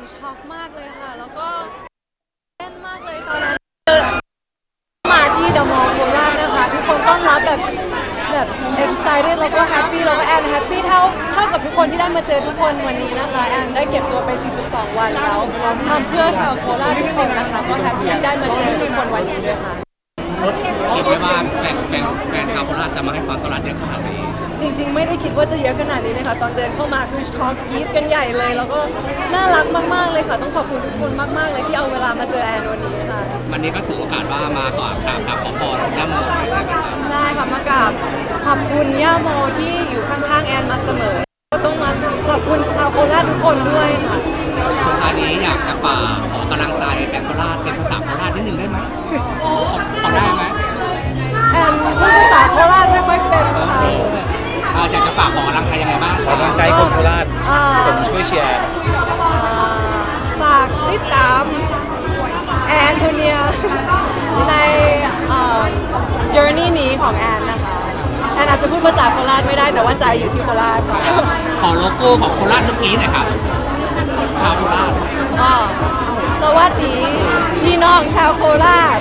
ันช็อกมากเลยค่ะ แล้วก็เต้นมากเลยตอนนั้นมาที่เดอะมอลล์โคราชนะคะ ทุกคนต้อนรับแบบแบบ excited แล้วก็แฮปปี้แล้วก็แอนแฮปปี้เท่าเท่ากับทุกคนที่ได้มาเจอทุกคนวันนี้นะคะแอนได้เก็บตัวไป 42 วันแล้วทำเพื่อชาวโคราชทุกคนนะคะ ก็แฮปปี้ได้มาเจอทุกคนวันนี้ด้วยค่ะ คิดไหมว่าแฟนแฟนแฟนชาวโคราชจะมาให้ความต้อนรับเยอะขนาดนี้จริง ๆ ไม่ได้คิดว่าจะเยอะขนาดนี้เลยค่ะ ตอนเดินเข้ามาคือช็อกกรี๊ดกันใหญ่เลย แล้วก็น่ารักมากๆเลยค่ะ ต้องขอบคุณทุกคนมากๆเลยที่เอาเวลามาเจอแอนวันนี้ค่ะ วันนี้ก็ถือโอกาสว่ามาก่อนกราบกราบขอพรย่าโมใช่ไหมครับใช่ค่ะ มากราบขอบคุณย่าโมที่อยู่ข้างๆแอนมาเสมอ ก็ต้องมาขอบคุณชาวโคราชทุกคนด้วยค่ะสุดท้ายนี้อยากจะฝากขอกำลังใจแฟนโคราชเป็นภาษาโคราชนิดหนึ่งได้ไหมขอขอได้ ฝากขอกำลังใจยังไงบ้างขอกำลังใจคนโคราชอ่า ผมช่วยเชียร์ฝากติดตามแอนโทเนียในเอ่อ journey นี้ของแอนนะคะ แอนอาจจะพูดภาษาโคราชไม่ได้แต่ว่าใจอยู่ที่โคราชค่ะขอโลโก้ของโคราชเมื่อกี้หน่อยครับชาวโคราช ก็สวัสดี พี่น้องชาวโคราช